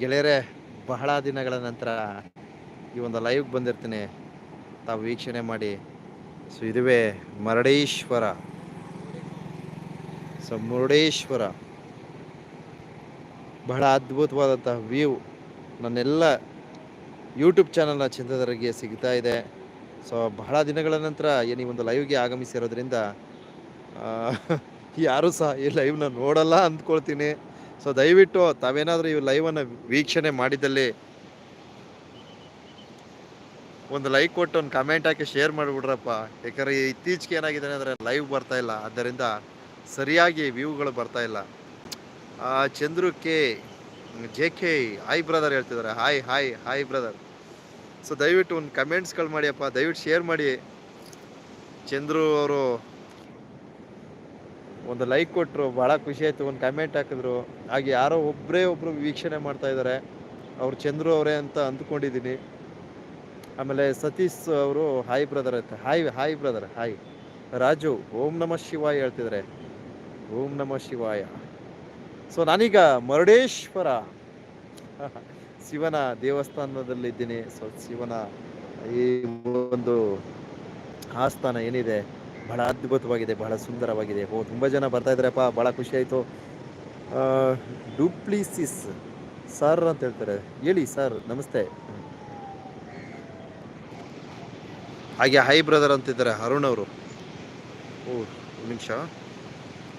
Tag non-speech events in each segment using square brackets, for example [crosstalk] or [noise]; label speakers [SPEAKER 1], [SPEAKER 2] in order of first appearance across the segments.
[SPEAKER 1] ಗೆಳೆಯರೆ, ಬಹಳ ದಿನಗಳ ನಂತರ ಈ ಒಂದು ಲೈವ್ ಬಂದಿರ್ತೀನಿ. ತಾವು ವೀಕ್ಷಣೆ ಮಾಡಿ. ಸೊ ಇದುವೇ ಮರಡೇಶ್ವರ. ಸೊ ಮುರುಡೇಶ್ವರ. ಬಹಳ ಅದ್ಭುತವಾದಂತಹ ವ್ಯೂ ನನ್ನೆಲ್ಲ ಯೂಟ್ಯೂಬ್ ಚಾನಲ್ನ ಚಂದದರಿಗೆ ಸಿಗ್ತಾ ಇದೆ. ಸೊ ಬಹಳ ದಿನಗಳ ನಂತರ ಏನು ಈ ಒಂದು ಲೈವ್ಗೆ ಆಗಮಿಸಿರೋದ್ರಿಂದ ಯಾರೂ ಸಹ ಈ ಲೈವ್ನ ನೋಡಲ್ಲ ಅಂದ್ಕೊಳ್ತೀನಿ. ಸೊ ದಯವಿಟ್ಟು ತಾವೇನಾದರೂ ಈ ಲೈವನ್ನು ವೀಕ್ಷಣೆ ಮಾಡಿದಲ್ಲಿ ಒಂದು ಲೈಕ್ ಕೊಟ್ಟು ಒಂದು ಕಮೆಂಟ್ ಹಾಕಿ ಶೇರ್ ಮಾಡಿಬಿಡ್ರಪ್ಪ. ಯಾಕಂದರೆ ಇತ್ತೀಚೆಗೆ ಏನಾಗಿದೆ ಅಂದರೆ ಲೈವ್ ಬರ್ತಾ ಇಲ್ಲ. ಆದ್ದರಿಂದ ಸರಿಯಾಗಿ ವ್ಯೂಗಳು ಬರ್ತಾ ಇಲ್ಲ. Chandru K J K hi brother ಹೇಳ್ತಿದ್ದಾರೆ. Hi hi hi brother so ದಯವಿಟ್ಟು ಒಂದು ಕಮೆಂಟ್ಸ್ಗಳು ಮಾಡಿಯಪ್ಪ. ದಯವಿಟ್ಟು ಶೇರ್ ಮಾಡಿ. ಚಂದ್ರು ಅವರು ಒಂದು ಲೈಕ್ ಕೊಟ್ಟರು ಭಾಳ ಖುಷಿ ಆಯಿತು, ಒಂದು ಕಮೆಂಟ್ ಹಾಕಿದ್ರು. ಹಾಗೆ ಯಾರೋ ಒಬ್ಬರೇ ಒಬ್ಬರು ವೀಕ್ಷಣೆ ಮಾಡ್ತಾ ಇದ್ದಾರೆ ಅವ್ರು ಚಂದ್ರು ಅವರೇ ಅಂತ ಅಂದ್ಕೊಂಡಿದ್ದೀನಿ ಆಮೇಲೆ ಸತೀಶ್ ಅವರು ಹಾಯ್ ಬ್ರದರ್ ಅಂತ. Hi hi brother hi Raju, ಓಂ ನಮಃ ಶಿವಾಯ ಹೇಳ್ತಿದ್ದಾರೆ ಓಂ ನಮ ಶಿವಾಯ. ಸೊ ನಾನೀಗ ಮರುಡೇಶ್ವರ, [laughs] ಶಿವನ ದೇವಸ್ಥಾನದಲ್ಲಿದ್ದೀನಿ. ಸೊ ಶಿವನ ಈ ಒಂದು ಆಸ್ಥಾನ ಏನಿದೆ? ಬಹಳ ಅದ್ಭುತವಾಗಿದೆ, ಬಹಳ ಸುಂದರವಾಗಿದೆ. ಓ, ತುಂಬ ಜನ ಬರ್ತಾ ಇದ್ದಾರಪ್ಪ ಭಾಳ ಖುಷಿ ಆಯಿತು. ಡೂಪ್ಲಿಸಿಸ್ ಸರ್ ಅಂತ ಹೇಳ್ತಾರೆ. ಹೇಳಿ ಸರ್, ನಮಸ್ತೆ. ಹಾಗೆ ಹೈ ಬ್ರದರ್ ಅಂತಿದ್ದಾರೆ, ಅರುಣ್ ಅವರು. ಓ ನಿಮಿಷ.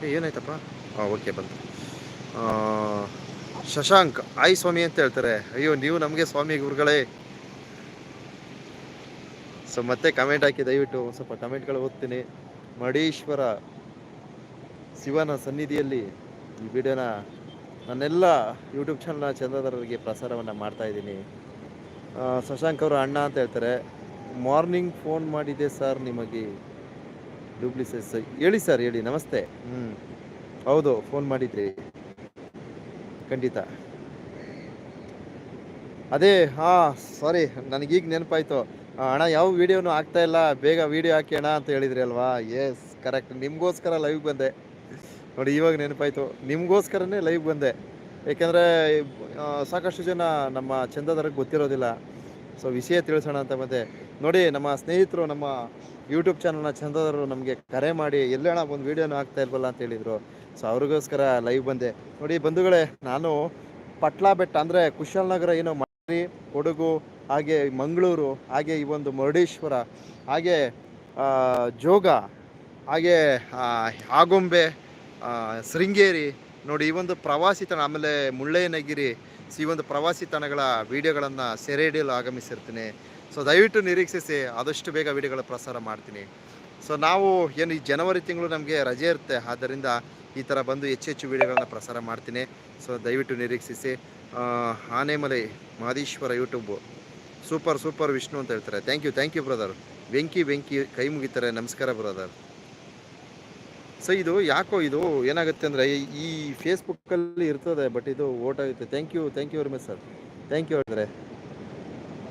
[SPEAKER 1] ಏನಾಯ್ತಪ್ಪ? ಹಾಂ ಓಕೆ, ಬಂತು. ಶಶಾಂಕ್, ಆಯ್ ಸ್ವಾಮಿ ಅಂತ ಹೇಳ್ತಾರೆ. ಅಯ್ಯೋ, ನೀವು ನಮಗೆ ಸ್ವಾಮಿ ಗುರುಗಳೇ. ಸೊ ಮತ್ತೆ ಕಮೆಂಟ್ ಹಾಕಿ, ದಯವಿಟ್ಟು ಸ್ವಲ್ಪ ಕಮೆಂಟ್ಗಳು ಓದ್ತೀನಿ. ಮಡೀಶ್ವರ ಶಿವನ ಸನ್ನಿಧಿಯಲ್ಲಿ ಈ ವಿಡಿಯೋನ ನನ್ನೆಲ್ಲ ಯೂಟ್ಯೂಬ್ ಚಾನಲ್ನ ಚಂದ್ರದಾರರಿಗೆ ಪ್ರಸಾರವನ್ನು ಮಾಡ್ತಾ ಇದ್ದೀನಿ. ಶಶಾಂಕ್ ಅವರು ಅಣ್ಣ ಅಂತ ಹೇಳ್ತಾರೆ. ಮಾರ್ನಿಂಗ್ ಫೋನ್ ಮಾಡಿದೆ ಸರ್ ನಿಮಗೆ. ಡೂಪ್ಲಿಸಸ್ ಹೇಳಿ ಸರ್ ಹೇಳಿ, ನಮಸ್ತೆ. ಹ್ಞೂ ಹೌದು ಫೋನ್ ಮಾಡಿದ್ರಿ. ಖಂಡಿತ. ಅದೇ, ಹಾಂ ಸಾರಿ ನನಗೀಗ ನೆನಪಾಯಿತು. ಅಣ್ಣ, ಯಾವ ವಿಡಿಯೋನು ಆಗ್ತಾ ಇಲ್ಲ. ಬೇಗ ವಿಡಿಯೋ ಹಾಕಿ ಅಣ್ಣ ಅಂತ ಹೇಳಿದ್ರಿ ಅಲ್ವಾ? ಎಸ್ ಕರೆಕ್ಟ್ ನಿಮಗೋಸ್ಕರ ಲೈವ್ ಬಂದೆ. ನೋಡಿ, ಇವಾಗ ನೆನಪಾಯ್ತು. ನಿಮಗೋಸ್ಕರನೇ ಲೈವ್ ಬಂದೆ. ಏಕೆಂದರೆ ಸಾಕಷ್ಟು ಜನ ನಮ್ಮ ಚಂದದರಿಗೆ ಗೊತ್ತಿರೋದಿಲ್ಲ. ಸೊ ವಿಷಯ ತಿಳಿಸೋಣ ಅಂತ ಬಂದೆ. ನೋಡಿ, ನಮ್ಮ ಸ್ನೇಹಿತರು, ನಮ್ಮ ಯೂಟ್ಯೂಬ್ ಚಾನಲ್ನ ಚಂದದರು ನಮಗೆ ಕರೆ ಮಾಡಿ ಎಲ್ಲೋಣ ಒಂದು ವೀಡಿಯೋನು ಆಗ್ತಾ ಇಲ್ವಲ್ಲ? ಅಂತ ಹೇಳಿದರು. ಸೊ ಅವ್ರಿಗೋಸ್ಕರ ಲೈವ್ ಬಂದೆ. ನೋಡಿ, ಬಂಧುಗಳೇ, ನಾನು ಪಟ್ಲಾ ಬೆಟ್ಟ ಅಂದರೆ ಕುಶಾಲನಗರ ಏನೋ ಕೊಡಗು, ಹಾಗೆ ಮಂಗಳೂರು, ಹಾಗೆ ಈ ಒಂದು ಮುರುಡೇಶ್ವರ, ಹಾಗೆ ಜೋಗ, ಹಾಗೆ ಆಗುಂಬೆ ಶೃಂಗೇರಿ, ನೋಡಿ ಈ ಒಂದು ಪ್ರವಾಸಿ ತಾಣ, ಆಮೇಲೆ ಮುಳ್ಳಯ್ಯನಗಿರಿ ಈ ಒಂದು ಪ್ರವಾಸಿ ತಾಣಗಳ ವಿಡಿಯೋಗಳನ್ನು ಸೆರೆ ಹಿಡಿಯಲು ಆಗಮಿಸಿರ್ತೀನಿ. ಸೊ ದಯವಿಟ್ಟು ನಿರೀಕ್ಷಿಸಿ, ಆದಷ್ಟು ಬೇಗ ವಿಡಿಯೋಗಳ ಪ್ರಸಾರ ಮಾಡ್ತೀನಿ. ಸೊ ನಾವು ಏನು ಈ ಜನವರಿ ತಿಂಗಳು ನಮಗೆ ರಜೆ ಇರುತ್ತೆ, ಆದ್ದರಿಂದ ಈ ಥರ ಬಂದು ಹೆಚ್ಚು ಹೆಚ್ಚು ವಿಡಿಯೋಗಳನ್ನ ಪ್ರಸಾರ ಮಾಡ್ತೀನಿ. ಸೊ ದಯವಿಟ್ಟು ನಿರೀಕ್ಷಿಸಿ. Anemale Mahadeshwara YouTube super super Vishnu ಅಂತ ಹೇಳ್ತಾರೆ. Thank you thank you brother Venki Venki, ಕೈ ಮುಗಿತಾರೆ. ನಮಸ್ಕಾರ ಬ್ರದರ್ ಸೊ ಇದು ಯಾಕೋ ಇದು ಏನಾಗುತ್ತೆ ಅಂದರೆ, ಈ ಫೇಸ್ಬುಕ್ಕಲ್ಲಿ ಇರ್ತದೆ ಬಟ್ ಇದು ಓಟಾಗುತ್ತೆ thank you thank you very much sir thank you ಹೇಳಿದ್ರೆ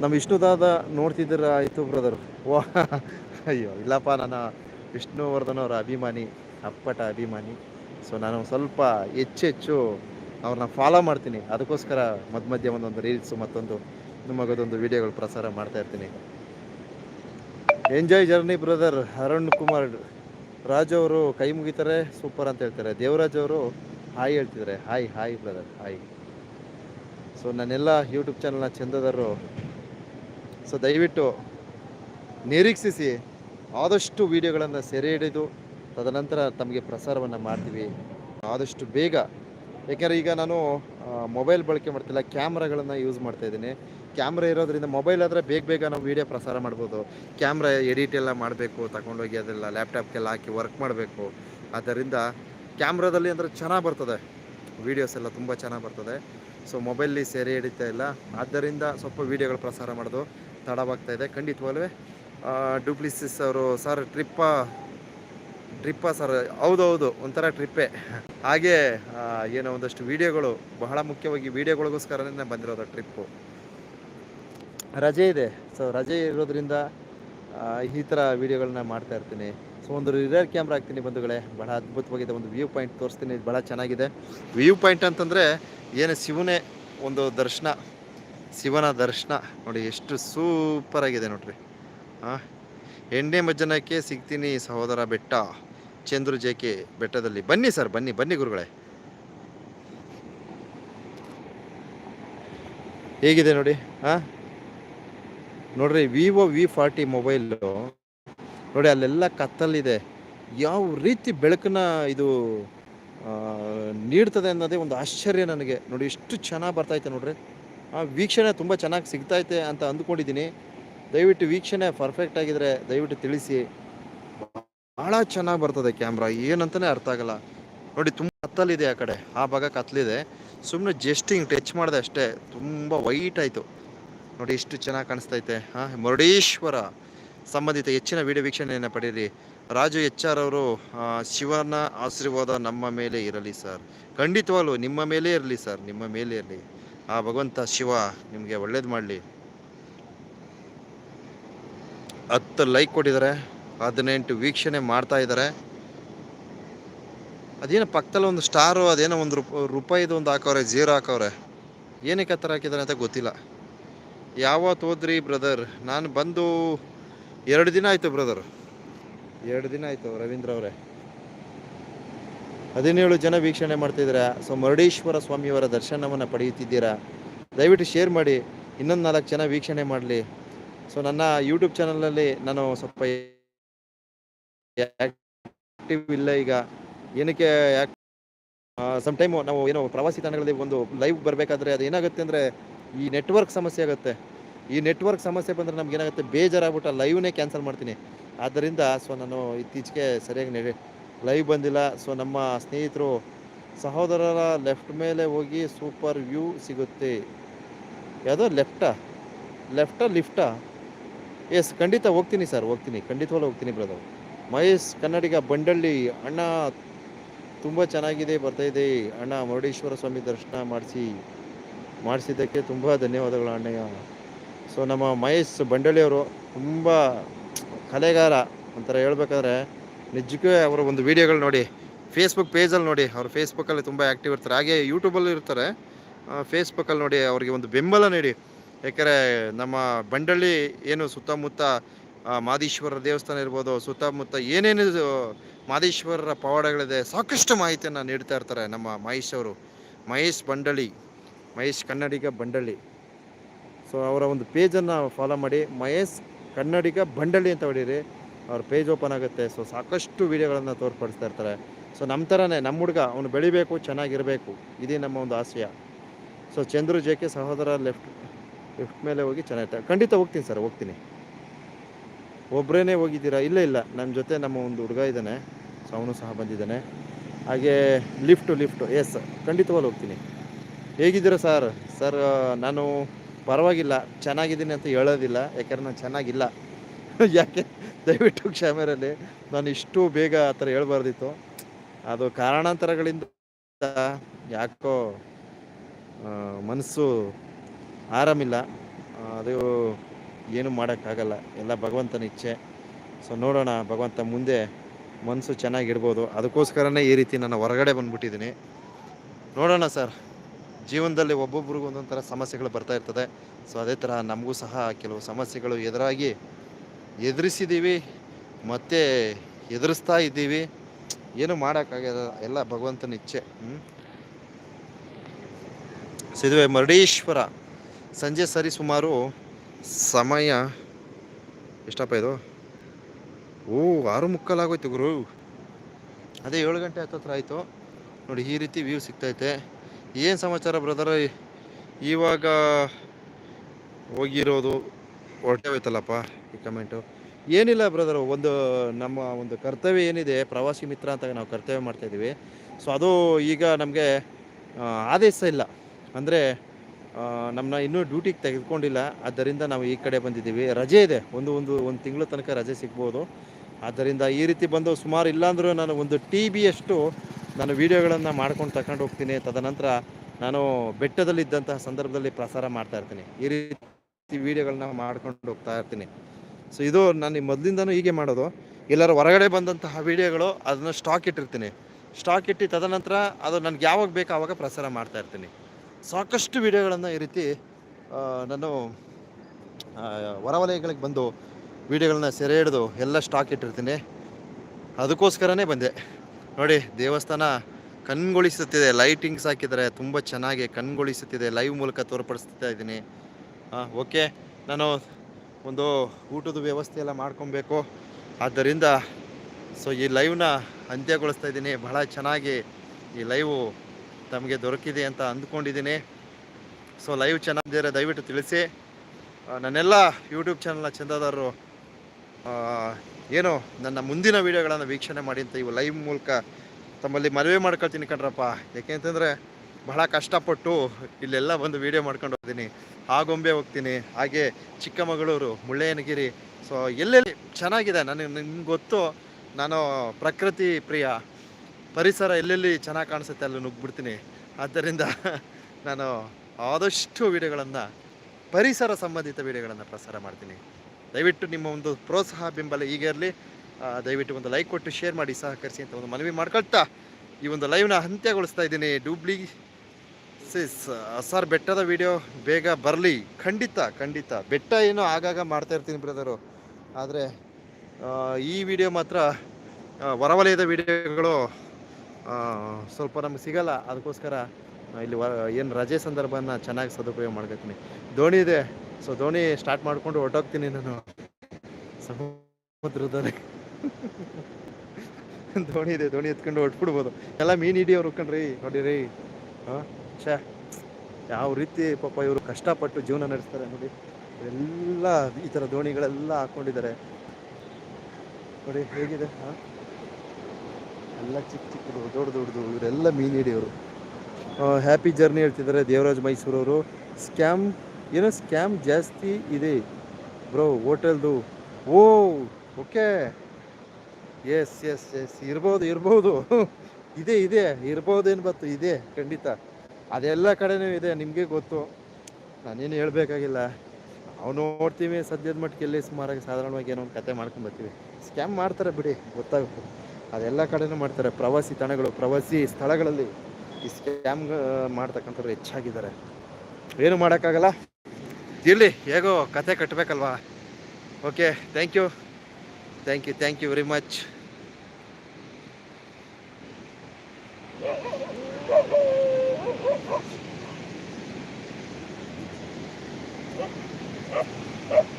[SPEAKER 1] ನಮ್ಮ ವಿಷ್ಣುದಾದ ನೋಡ್ತಿದ್ದೀರ ಆಯಿತು ಬ್ರದರ್ ಓ ಅಯ್ಯೋ, ಇಲ್ಲಪ್ಪ ನನ್ನ ವಿಷ್ಣುವರ್ಧನ್ ಅವರ ಅಭಿಮಾನಿ, ಅಪ್ಪಟ ಅಭಿಮಾನಿ. ಸೊ ನಾನು ಸ್ವಲ್ಪ ಹೆಚ್ಚು ಹೆಚ್ಚು ಅವ್ರನ್ನ ಫಾಲೋ ಮಾಡ್ತೀನಿ. ಅದಕ್ಕೋಸ್ಕರ ಮಧ್ಯ ಮಧ್ಯೆ ಒಂದೊಂದು ರೀಲ್ಸು ಮತ್ತೊಂದು ನಿಮಗದೊಂದು ವಿಡಿಯೋಗಳು ಪ್ರಸಾರ ಮಾಡ್ತಾ ಇರ್ತೀನಿ. Enjoy journey brother Arun Kumar, Raj ಅವರು ಕೈ ಮುಗಿತಾರೆ ಸೂಪರ್ ಅಂತ ಹೇಳ್ತಾರೆ. ದೇವರಾಜ್ ಅವರು ಹಾಯ್ ಹೇಳ್ತಿದ್ದಾರೆ. Hi hi brother hi so ನನ್ನೆಲ್ಲ ಯೂಟ್ಯೂಬ್ ಚಾನಲ್ನ ಚಂದದರು ಸೊ ದಯವಿಟ್ಟು ನಿರೀಕ್ಷಿಸಿ ಆದಷ್ಟು ವೀಡಿಯೋಗಳನ್ನು ಸೆರೆ ಹಿಡಿದು ತದನಂತರ ತಮಗೆ ಪ್ರಸಾರವನ್ನು ಮಾಡ್ತೀವಿ. ಆದಷ್ಟು ಬೇಗ. ಯಾಕೆಂದರೆ ಈಗ ನಾನು ಮೊಬೈಲ್ ಬಳಕೆ ಮಾಡ್ತಿಲ್ಲ, ಕ್ಯಾಮ್ರಾಗಳನ್ನು ಯೂಸ್ ಮಾಡ್ತಾ ಇದ್ದೀನಿ. ಕ್ಯಾಮ್ರಾ ಇರೋದ್ರಿಂದ ಮೊಬೈಲ್ ಆದರೆ ಬೇಗ ಬೇಗ ನಾವು ವೀಡಿಯೋ ಪ್ರಸಾರ ಮಾಡ್ಬೋದು. ಕ್ಯಾಮ್ರಾ ಎಡಿಟ್ ಎಲ್ಲ ಮಾಡಬೇಕು, ತಗೊಂಡೋಗಿ ಅದೆಲ್ಲ ಲ್ಯಾಪ್ಟಾಪ್ಗೆಲ್ಲ ಹಾಕಿ ವರ್ಕ್ ಮಾಡಬೇಕು. ಆದ್ದರಿಂದ ಕ್ಯಾಮ್ರಾದಲ್ಲಿ ಅಂದರೆ ಚೆನ್ನಾಗಿ ಬರ್ತದೆ. ವೀಡಿಯೋಸ್ ಎಲ್ಲ ತುಂಬ ಚೆನ್ನಾಗಿ ಬರ್ತದೆ. ಸೊ ಮೊಬೈಲಲ್ಲಿ ಸೆರೆ ಹಿಡಿತಾ ಇಲ್ಲ. ಆದ್ದರಿಂದ ಸ್ವಲ್ಪ ವೀಡಿಯೋಗಳು ಪ್ರಸಾರ ಮಾಡೋದು ತಡವಾಗ್ತಾಯಿದೆ ಇದೆ. ಖಂಡಿತವಾಗ್ಲೂ ಡೂಪ್ಲಿಸಿಸ್ ಅವರು ಸರ್ ಟ್ರಿಪ್ಪ ಟ್ರಿಪ್ಪ ಸರ್, ಹೌದೌದು, ಒಂಥರ ಟ್ರಿಪ್ಪೇ. ಹಾಗೆ ಏನೋ ಒಂದಷ್ಟು ವೀಡಿಯೋಗಳು, ಬಹಳ ಮುಖ್ಯವಾಗಿ ವೀಡಿಯೋಗಳಿಗೋಸ್ಕರನೇ ಬಂದಿರೋದು ಟ್ರಿಪ್ಪು. ರಜೆ ಇದೆ ಸೊ ರಜೆ ಇರೋದ್ರಿಂದ ಈ ಥರ ವೀಡಿಯೋಗಳನ್ನ ಮಾಡ್ತಾ ಇರ್ತೀನಿ. ಸೊ ಒಂದು ರಿಯರ್ ಕ್ಯಾಮ್ರಾ ಹಾಕ್ತೀನಿ ಬಂಧುಗಳೇ, ಬಹಳ ಅದ್ಭುತವಾಗಿದೆ, ಒಂದು ವ್ಯೂ ಪಾಯಿಂಟ್ ತೋರಿಸ್ತೀನಿ ಭಾಳ ಚೆನ್ನಾಗಿದೆ. ವ್ಯೂ ಪಾಯಿಂಟ್ ಅಂತಂದರೆ, ಏನು ಶಿವನೇ ಒಂದು ದರ್ಶನ, ಶಿವನ ದರ್ಶನ. ನೋಡಿ, ಎಷ್ಟು ಸೂಪರಾಗಿದೆ ನೋಡ್ರಿ. ಹಾಂ ಎಣ್ಣೆ ಮಜ್ಜನಕ್ಕೆ ಸಿಗ್ತೀನಿ ಸಹೋದರ ಬೆಟ್ಟ. ಚಂದ್ರು ಜೇಕೆ ಬೆಟ್ಟದಲ್ಲಿ. ಬನ್ನಿ ಸರ್, ಬನ್ನಿ ಬನ್ನಿ ಗುರುಗಳೇ. ಹೇಗಿದೆ ನೋಡಿ, ಹಾ? ನೋಡ್ರಿ, ವಿವೋ ವಿ ಫಾರ್ಟಿ ಮೊಬೈಲು, ನೋಡಿ ಅಲ್ಲೆಲ್ಲ ಕತ್ತಲ್ಲಿದೆ ಯಾವ ರೀತಿ ಬೆಳಕನ್ನ ಇದು ನೀಡ್ತದೆ ಅನ್ನೋದೇ ಒಂದು ಆಶ್ಚರ್ಯ ನನಗೆ. ನೋಡಿ ಎಷ್ಟು ಚೆನ್ನಾಗಿ ಬರ್ತೈತೆ ನೋಡ್ರಿ. ಆ, ವೀಕ್ಷಣೆ ತುಂಬ ಚೆನ್ನಾಗಿ ಸಿಗ್ತೈತೆ ಅಂತ ಅಂದ್ಕೊಂಡಿದ್ದೀನಿ. ದಯವಿಟ್ಟು ವೀಕ್ಷಣೆ ಪರ್ಫೆಕ್ಟ್ ಆಗಿದ್ರೆ ದಯವಿಟ್ಟು ತಿಳಿಸಿ. ಭಾಳ ಚೆನ್ನಾಗಿ ಬರ್ತದೆ ಕ್ಯಾಮ್ರಾ. ಏನಂತಾನೆ ಅರ್ಥ ಆಗಲ್ಲ. ನೋಡಿ, ತುಂಬ ಕತ್ತಲಿದೆ ಆ ಕಡೆ. ಆ ಭಾಗ ಕತ್ತಲಿದೆ ಸುಮ್ಮನೆ ಜಸ್ಟಿಂಗ್ ಟಚ್ ಮಾಡಿದೆ ಅಷ್ಟೇ. ತುಂಬ ವೈಟ್ ಆಯಿತು. ನೋಡಿ ಎಷ್ಟು ಚೆನ್ನಾಗಿ ಕಾಣಿಸ್ತೈತೆ. ಹಾಂ, ಮುರುಡೇಶ್ವರ ಸಂಬಂಧಿತ ಹೆಚ್ಚಿನ ವಿಡಿಯೋ ವೀಕ್ಷಣೆಯನ್ನು ಪಡೀರಿ ರಾಜು ಎಚ್ ಆರ್ ಅವರು ಶಿವನ ಆಶೀರ್ವಾದ ನಮ್ಮ ಮೇಲೆ ಇರಲಿ ಸರ್. ಖಂಡಿತವಾಗ್ಲೂ ನಿಮ್ಮ ಮೇಲೆ ಇರಲಿ ಸರ್. ನಿಮ್ಮ ಮೇಲೆ ಇರಲಿ. ಆ ಭಗವಂತ ಶಿವ ನಿಮಗೆ ಒಳ್ಳೇದು ಮಾಡಲಿ. ಹತ್ತು ಲೈಕ್ ಕೊಟ್ಟಿದ್ದಾರೆ. ಹದಿನೆಂಟು ವೀಕ್ಷಣೆ ಮಾಡ್ತಾ ಇದ್ದಾರೆ. ಅದೇನೋ ಪಕ್ಕದಲ್ಲಿ ಒಂದು ಸ್ಟಾರು, ಅದೇನೋ ಒಂದು ರೂಪ, ರೂಪಾಯಿದು ಒಂದು ಹಾಕವ್ರೆ, ಜೀರೋ ಹಾಕವ್ರೆ. ಏನಕ್ಕೆ ಆ ಥರ ಹಾಕಿದ್ದಾರೆ ಅಂತ ಗೊತ್ತಿಲ್ಲ. ಯಾವತ್ತು ಹೋದ್ರಿ ಬ್ರದರ್? ನಾನು ಬಂದು ಎರಡು ದಿನ ಆಯಿತು ಬ್ರದರ್. ಎರಡು ದಿನ ಆಯಿತು ರವೀಂದ್ರ ಅವರೇ. ಹದಿನೇಳು ಜನ ವೀಕ್ಷಣೆ ಮಾಡ್ತಿದ್ದೀರಾ ಸೊ ಮುರುಡೇಶ್ವರ ಸ್ವಾಮಿಯವರ ದರ್ಶನವನ್ನು ಪಡೆಯುತ್ತಿದ್ದೀರಾ? ದಯವಿಟ್ಟು ಶೇರ್ ಮಾಡಿ. ಇನ್ನೊಂದು ನಾಲ್ಕು ಜನ ವೀಕ್ಷಣೆ ಮಾಡಲಿ. ಸೊ ನನ್ನ ಯೂಟ್ಯೂಬ್ ಚಾನಲಲ್ಲಿ ನಾನು ಸ್ವಲ್ಪ ಆ್ಯಕ್ಟಿವ್ ಇಲ್ಲ ಈಗ. ಏನಕ್ಕೆ ಸಮ್ ಟೈಮ್ ನಾವು ಏನೋ ಪ್ರವಾಸಿ ತಾಣಗಳಲ್ಲಿ ಒಂದು ಲೈವ್ ಬರಬೇಕಾದ್ರೆ ಅದು ಏನಾಗುತ್ತೆ ಅಂದರೆ ಈ ನೆಟ್ವರ್ಕ್ ಸಮಸ್ಯೆ ಆಗುತ್ತೆ. ಈ ನೆಟ್ವರ್ಕ್ ಸಮಸ್ಯೆ ಬಂದರೆ ನಮ್ಗೆ ಏನಾಗುತ್ತೆ? ಬೇಜಾರಾಗ್ಬಿಟ್ಟು ಲೈವ್ನೇ ಕ್ಯಾನ್ಸಲ್ ಮಾಡ್ತೀನಿ. ಆದ್ದರಿಂದ ಸೊ ನಾನು ಇತ್ತೀಚೆಗೆ ಸರಿಯಾಗಿ ನಡೆ ಲೈವ್ ಬಂದಿಲ್ಲ. ಸೊ ನಮ್ಮ ಸ್ನೇಹಿತರು, ಸಹೋದರರ ಲೆಫ್ಟ್ ಮೇಲೆ ಹೋಗಿ ಸೂಪರ್ ವ್ಯೂ ಸಿಗುತ್ತೆ. ಯಾವುದೋ ಲೆಫ್ಟಾ ಲೆಫ್ಟಾ ಲಿಫ್ಟಾ ಎಸ್ ಖಂಡಿತ ಹೋಗ್ತೀನಿ ಸರ್, ಹೋಗ್ತೀನಿ. ಖಂಡಿತವಾಗ್ಲೂ ಹೋಗ್ತೀನಿ ಬ್ರದರ್ ಮಹೇಶ್ ಕನ್ನಡಿಗ ಬಂಡಳ್ಳಿ, ಅಣ್ಣ ತುಂಬ ಚೆನ್ನಾಗಿದೆ ಬರ್ತಾಯಿದೆ ಅಣ್ಣ ಮುರುಡೇಶ್ವರ ಸ್ವಾಮಿ ದರ್ಶನ ಮಾಡಿಸಿ, ಮಾಡಿಸಿದ್ದಕ್ಕೆ ತುಂಬ ಧನ್ಯವಾದಗಳು ಅಣ್ಣಯ್ಯ. ಸೊ ನಮ್ಮ ಮಹೇಶ್ ಬಂಡಳ್ಳಿಯವರು ತುಂಬ ಕಲೆಗಾರ ಒಂಥರ ಹೇಳ್ಬೇಕಾದ್ರೆ ನಿಜಕ್ಕೂ ಅವರ ಒಂದು ವಿಡಿಯೋಗಳು ನೋಡಿ ಫೇಸ್ಬುಕ್ ಪೇಜಲ್ಲಿ ನೋಡಿ, ಅವರು ಫೇಸ್ಬುಕ್ಕಲ್ಲಿ ತುಂಬ ಆ್ಯಕ್ಟಿವ್ ಇರ್ತಾರೆ. ಹಾಗೆ ಯೂಟ್ಯೂಬಲ್ಲಿ ಇರ್ತಾರೆ. ಫೇಸ್ಬುಕ್ಕಲ್ಲಿ ನೋಡಿ ಅವರಿಗೆ ಒಂದು ಬೆಂಬಲ ನೀಡಿ. ಯಾಕಂದರೆ ನಮ್ಮ ಬಂಡಳ್ಳಿ ಏನು ಸುತ್ತಮುತ್ತ ಮಾದೇಶ್ವರ ದೇವಸ್ಥಾನ ಇರ್ಬೋದು, ಸುತ್ತಮುತ್ತ ಏನೇನು ಮಾದೇಶ್ವರರ ಪವಾಡಗಳಿದೆ, ಸಾಕಷ್ಟು ಮಾಹಿತಿಯನ್ನು ನೀಡ್ತಾ ಇರ್ತಾರೆ ನಮ್ಮ ಮಹೇಶ್ ಅವರು. ಮಹೇಶ್ ಬಂಡಳಿ ಮಹೇಶ್ ಕನ್ನಡಿಗ ಬಂಡಳಿ ಸೊ ಅವರ ಒಂದು ಪೇಜನ್ನು ಫಾಲೋ ಮಾಡಿ, ಮಹೇಶ್ ಕನ್ನಡಿಗ ಬಂಡಳಿ ಅಂತ ಹೊಡೀರಿ, ಅವ್ರ ಪೇಜ್ ಓಪನ್ ಆಗುತ್ತೆ. ಸೊ ಸಾಕಷ್ಟು ವೀಡಿಯೋಗಳನ್ನು ತೋರ್ಪಡಿಸ್ತಾ ಇರ್ತಾರೆ. ಸೊ ನಮ್ಮ ಥರನೇ ನಮ್ಮ ಹುಡುಗ, ಅವನು ಬೆಳಿಬೇಕು, ಚೆನ್ನಾಗಿರಬೇಕು, ಇದೇ ನಮ್ಮ ಒಂದು ಆಶಯ ಸೊ ಚಂದ್ರು ಜೆ ಕೆ ಸಹೋದರ ಲೆಫ್ಟ್ ಲೆಫ್ಟ್ ಮೇಲೆ ಹೋಗಿ ಚೆನ್ನಾಗಿರ್ತಾರೆ ಖಂಡಿತ ಹೋಗ್ತೀನಿ ಸರ್, ಹೋಗ್ತೀನಿ. ಒಬ್ಬರೇ ಹೋಗಿದ್ದೀರಾ? ಇಲ್ಲ ಇಲ್ಲ. ನನ್ನ ಜೊತೆ ನಮ್ಮ ಒಂದು ಹುಡುಗ ಇದ್ದಾನೆ. ಸೊ ಅವನು ಸಹ ಬಂದಿದ್ದಾನೆ. ಹಾಗೆ ಲಿಫ್ಟು ಲಿಫ್ಟು ಎಸ್ ಖಂಡಿತವಾಗಿ ಹೋಗ್ತೀನಿ. ಹೇಗಿದ್ದೀರಾ ಸರ್ ಸರ್ ನಾನು ಪರವಾಗಿಲ್ಲ. ಚೆನ್ನಾಗಿದ್ದೀನಿ ಅಂತ ಹೇಳೋದಿಲ್ಲ. ಯಾಕಂದ್ರೆ ನಾನು ಚೆನ್ನಾಗಿಲ್ಲ. [laughs] ಯಾಕೆ? ದಯವಿಟ್ಟು ಕ್ಷಮೆರಲ್ಲಿ ನಾನು ಇಷ್ಟು ಬೇಗ ಆ ಥರ ಹೇಳ್ಬಾರ್ದಿತ್ತು. ಅದು ಕಾರಣಾಂತರಗಳಿಂದ ಯಾಕೋ ಮನಸ್ಸು ಆರಾಮಿಲ್ಲ. ಅದು ಏನು ಮಾಡೋಕ್ಕಾಗಲ್ಲ. ಎಲ್ಲ ಭಗವಂತನ ಇಚ್ಛೆ. ಸೊ ನೋಡೋಣ. ಭಗವಂತ ಮುಂದೆ ಮನಸ್ಸು ಚೆನ್ನಾಗಿಡ್ಬೋದು ಅದಕ್ಕೋಸ್ಕರನೇ ಈ ರೀತಿ ನಾನು ಹೊರಗಡೆ ಬಂದ್ಬಿಟ್ಟಿದ್ದೀನಿ. ನೋಡೋಣ ಸರ್. ಜೀವನದಲ್ಲಿ ಒಬ್ಬೊಬ್ರಿಗೂ ಒಂದೊಂದು ಸಮಸ್ಯೆಗಳು ಬರ್ತಾ ಇರ್ತದೆ. ಸೊ ಅದೇ ಥರ ನಮಗೂ ಸಹ ಕೆಲವು ಸಮಸ್ಯೆಗಳು ಎದುರಾಗಿ ಎದುರಿಸಿದ್ದೀವಿ. ಮತ್ತೆ ಎದುರಿಸ್ತಾ ಇದ್ದೀವಿ. ಏನು ಮಾಡೋಕ್ಕಾಗಲ್ಲ. ಎಲ್ಲ ಭಗವಂತನ ಇಚ್ಛೆ. ಹ್ಞೂ ಸಿದುವೆ ಮುರುಡೇಶ್ವರ. ಸಂಜೆ ಸರಿ ಸುಮಾರು ಸಮಯ ಎಷ್ಟಪ್ಪ ಇದು? ಓ ಆರು ಮುಕ್ಕಾಲಾಗೋಯ್ತು ಗುರು. ಅದೇ ಏಳು ಗಂಟೆ ಹತ್ತತ್ರ ಆಯಿತು. ನೋಡಿ, ಈ ರೀತಿ ವ್ಯೂ ಸಿಗ್ತೈತೆ. ಏನು ಸಮಾಚಾರ ಬ್ರದರ್ ಇವಾಗ ಹೋಗಿರೋದು ಹೊರಟೆ ಹೋಯ್ತಲ್ಲಪ್ಪ ಈ ಕಮೆಂಟು ಏನಿಲ್ಲ ಬ್ರದರ್ ಒಂದು ನಮ್ಮ ಒಂದು ಕರ್ತವ್ಯ ಏನಿದೆ, ಪ್ರವಾಸಿ ಮಿತ್ರ ಅಂತ ನಾವು ಕರ್ತವ್ಯ ಮಾಡ್ತಾಯಿದ್ದೀವಿ ಸೊ ಅದು ಈಗ ನಮಗೆ ಆದೇಶ ಇಲ್ಲ. ಅಂದರೆ ನಮ್ಮನ್ನ ಇನ್ನೂ ಡ್ಯೂಟಿಗೆ ತೆಗೆದುಕೊಂಡಿಲ್ಲ. ಆದ್ದರಿಂದ ನಾವು ಈ ಕಡೆ ಬಂದಿದ್ದೀವಿ. ರಜೆ ಇದೆ. ಒಂದು ಒಂದು ಒಂದು ತಿಂಗಳ ತನಕ ರಜೆ ಸಿಗ್ಬೋದು. ಆದ್ದರಿಂದ ಈ ರೀತಿ ಬಂದು ಸುಮಾರು ಇಲ್ಲಾಂದರೂ ನಾನು ಒಂದು ಟಿ ಬಿಯಷ್ಟು ನಾನು ವೀಡಿಯೋಗಳನ್ನು ಮಾಡ್ಕೊಂಡು ತಗೊಂಡು ಹೋಗ್ತೀನಿ. ತದನಂತರ ನಾನು ಬೆಟ್ಟದಲ್ಲಿದ್ದಂತಹ ಸಂದರ್ಭದಲ್ಲಿ ಪ್ರಸಾರ ಮಾಡ್ತಾ ಇರ್ತೀನಿ. ಈ ರೀತಿ ವೀಡಿಯೋಗಳನ್ನ ಮಾಡ್ಕೊಂಡು ಹೋಗ್ತಾ ಇರ್ತೀನಿ. ಸೊ ಇದು ನಾನು ಮೊದಲಿಂದನೂ ಹೀಗೆ ಮಾಡೋದು. ಎಲ್ಲರೂ ಹೊರಗಡೆ ಬಂದಂತಹ ವೀಡಿಯೋಗಳು ಅದನ್ನು ಸ್ಟಾಕ್ ಇಟ್ಟಿರ್ತೀನಿ. ಸ್ಟಾಕ್ ಇಟ್ಟು ತದನಂತರ ಅದು ನನಗೆ ಯಾವಾಗ ಬೇಕು ಆವಾಗ ಪ್ರಸಾರ ಮಾಡ್ತಾ ಇರ್ತೀನಿ. ಸಾಕಷ್ಟು ವಿಡಿಯೋಗಳನ್ನು ಈ ರೀತಿ ನಾನು ಹೊರವಲಯಗಳಿಗೆ ಬಂದು ವಿಡಿಯೋಗಳನ್ನ ಸೆರೆ ಹಿಡಿದು ಎಲ್ಲ ಸ್ಟಾಕ್ ಇಟ್ಟಿರ್ತೀನಿ. ಅದಕ್ಕೋಸ್ಕರನೇ ಬಂದೆ. ನೋಡಿ, ದೇವಸ್ಥಾನ ಕಣ್ಗೊಳಿಸುತ್ತಿದೆ. ಲೈಟಿಂಗ್ಸ್ ಹಾಕಿದರೆ ತುಂಬ ಚೆನ್ನಾಗಿ ಕಣ್ಗೊಳಿಸುತ್ತಿದೆ. ಲೈವ್ ಮೂಲಕ ತೋರ್ಪಡಿಸ್ತಾ ಇದ್ದೀನಿ. ಓಕೆ ನಾನು ಒಂದು ಊಟದ ವ್ಯವಸ್ಥೆ ಎಲ್ಲ ಮಾಡ್ಕೊಬೇಕು. ಆದ್ದರಿಂದ ಸೊ ಈ ಲೈವ್ನ ಅಂತ್ಯಗೊಳಿಸ್ತಾ ಇದ್ದೀನಿ. ಬಹಳ ಚೆನ್ನಾಗಿ ಈ ಲೈವು ತಮಗೆ ದೊರಕಿದೆ ಅಂತ ಅಂದ್ಕೊಂಡಿದ್ದೀನಿ. ಸೊ ಲೈವ್ ಚೆನ್ನಾಗಿದ್ದರೆ ದಯವಿಟ್ಟು ತಿಳಿಸಿ. ನನ್ನೆಲ್ಲ ಯೂಟ್ಯೂಬ್ ಚಾನಲ್ನ ಚಂದಾದಾರರು ಏನು ನನ್ನ ಮುಂದಿನ ವೀಡಿಯೋಗಳನ್ನು ವೀಕ್ಷಣೆ ಮಾಡಿ ಅಂತ ಇವು ಲೈವ್ ಮೂಲಕ ತಮ್ಮಲ್ಲಿ ಮನವಿ ಮಾಡ್ಕೊಳ್ತೀನಿ ಕಣ್ರಪ್ಪ. ಯಾಕೆಂತಂದರೆ ಬಹಳ ಕಷ್ಟಪಟ್ಟು ಇಲ್ಲೆಲ್ಲ ಬಂದು ವೀಡಿಯೋ ಮಾಡ್ಕೊಂಡು ಹೋಗ್ತೀನಿ. ಆಗೊಂಬೆ ಹೋಗ್ತೀನಿ, ಹಾಗೆ ಚಿಕ್ಕಮಗಳೂರು, ಮುಳ್ಳಯ್ಯನಗಿರಿ. ಸೊ ಎಲ್ಲೆಲ್ಲಿ ಚೆನ್ನಾಗಿದೆ, ನನಗೆ ನಿಮ್ಗೆ ಗೊತ್ತು. ನಾನು ಪ್ರಕೃತಿ ಪ್ರಿಯ. ಪರಿಸರ ಎಲ್ಲೆಲ್ಲಿ ಚೆನ್ನಾಗಿ ಕಾಣಿಸುತ್ತೆ ಅಲ್ಲಿ ನುಗ್ಗಿಬಿಡ್ತೀನಿ. ಆದ್ದರಿಂದ [laughs] ನಾನು ಆದಷ್ಟು ವಿಡಿಯೋಗಳನ್ನು, ಪರಿಸರ ಸಂಬಂಧಿತ ವಿಡಿಯೋಗಳನ್ನು ಪ್ರಸಾರ ಮಾಡ್ತೀನಿ. ದಯವಿಟ್ಟು ನಿಮ್ಮ ಒಂದು ಪ್ರೋತ್ಸಾಹ, ಬೆಂಬಲ ಈಗ ಇರಲಿ. ದಯವಿಟ್ಟು ಒಂದು ಲೈಕ್ ಕೊಟ್ಟು ಶೇರ್ ಮಾಡಿ, ಸಹಕರಿಸಿ ಅಂತ ಒಂದು ಮನವಿ ಮಾಡ್ಕೊಳ್ತಾ ಈ ಒಂದು ಲೈವ್ನ ಅಂತ್ಯಗೊಳಿಸ್ತಾ ಇದ್ದೀನಿ. ಡೂಬ್ಲಿ ಸಿಸ್ ಸರ್ ಬೆಟ್ಟದ ವಿಡಿಯೋ ಬೇಗ ಬರಲಿ. ಖಂಡಿತ ಖಂಡಿತ. ಬೆಟ್ಟ ಏನೋ ಆಗಾಗ ಮಾಡ್ತಾ ಇರ್ತೀನಿ ಬ್ರದರು. ಆದರೆ ಈ ವಿಡಿಯೋ ಮಾತ್ರ ಹೊರವಲಯದ ವಿಡಿಯೋಗಳು ಸ್ವಲ್ಪ ನಮ್ಗೆ ಸಿಗಲ್ಲ. ಅದಕ್ಕೋಸ್ಕರ ಇಲ್ಲಿ ಏನು ರಜೆ ಸಂದರ್ಭನ ಚೆನ್ನಾಗಿ ಸದುಪಯೋಗ ಮಾಡ್ಕೊತೀನಿ. ದೋಣಿ ಇದೆ. ಸೊ ದೋಣಿ ಸ್ಟಾರ್ಟ್ ಮಾಡಿಕೊಂಡು ಹೊರಟೋಗ್ತೀನಿ ನಾನು. ಸಮುದ್ರದಲ್ಲಿ. ದೋಣಿ ಇದೆ. ದೋಣಿ ಎತ್ಕೊಂಡು ಹೊಟ್ಬಿಡ್ಬೋದು ಎಲ್ಲ ಮೀನು ಹಿಡಿಯೋರು ಕಣ್ರಿ ನೋಡಿರಿ. ಹಾಂ ಛೇ. ಯಾವ ರೀತಿ ಪಾಪ ಇವರು ಕಷ್ಟಪಟ್ಟು ಜೀವನ ನಡೆಸ್ತಾರೆ ನೋಡಿ. ಎಲ್ಲ ಈ ಥರ ದೋಣಿಗಳೆಲ್ಲ ಹಾಕ್ಕೊಂಡಿದ್ದಾರೆ ನೋಡಿ, ಹೇಗಿದೆ? ಹಾಂ ಎಲ್ಲ ಚಿಕ್ಕ ಚಿಕ್ಕದು ದೊಡ್ಡ ದೊಡ್ಡದು, ಇವರೆಲ್ಲ ಮೀನು ಹಿಡಿಯೋರು. ಹ್ಯಾಪಿ ಜರ್ನಿ ಹೇಳ್ತಿದ್ದಾರೆ ದೇವರಾಜ್ ಮೈಸೂರವರು. ಸ್ಕ್ಯಾಮ್ ಏನೋ ಸ್ಕ್ಯಾಮ್ ಜಾಸ್ತಿ ಇದೆ. ಬ್ರೋ ಹೋಟೆಲ್ದು. Oh, okay. Yes yes yes ಇರ್ಬೋದು ಇರ್ಬೋದು. [laughs] ಇದೆ ಇದೆ, ಇರ್ಬೋದೇನು ಬತ್ತು, ಇದೆ, ಖಂಡಿತ. ಅದೆಲ್ಲ ಕಡೆನೂ ಇದೆ, ನಿಮಗೆ ಗೊತ್ತು. ನಾನೇನು ಹೇಳಬೇಕಾಗಿಲ್ಲ. ನಾವು ನೋಡ್ತೀವಿ, ಸದ್ಯದ ಮಟ್ಟಿಗೆ ಎಲ್ಲಿ ಸುಮಾರಾಗಿ ಸಾಧಾರಣವಾಗಿ ಏನೋ ಒಂದು ಕತೆ ಮಾಡ್ಕೊಂಡು ಬರ್ತೀವಿ. ಸ್ಕ್ಯಾಮ್ ಮಾಡ್ತಾರೆ ಬಿಡಿ, ಗೊತ್ತಾಗುತ್ತೆ. ಅದೆಲ್ಲ ಕಡೆನೂ ಮಾಡ್ತಾರೆ. ಪ್ರವಾಸಿ ತಾಣಗಳು, ಪ್ರವಾಸಿ ಸ್ಥಳಗಳಲ್ಲಿ ಈ ಸ್ಕ್ಯಾಮ್ ಮಾಡ್ತಕ್ಕಂಥವ್ರು ಹೆಚ್ಚಾಗಿದ್ದಾರೆ. ಏನು ಮಾಡೋಕ್ಕಾಗಲ್ಲ? ಇರಲಿ, ಹೇಗೋ ಕತೆ ಕಟ್ಟಬೇಕಲ್ವಾ okay thank you thank you thank you very much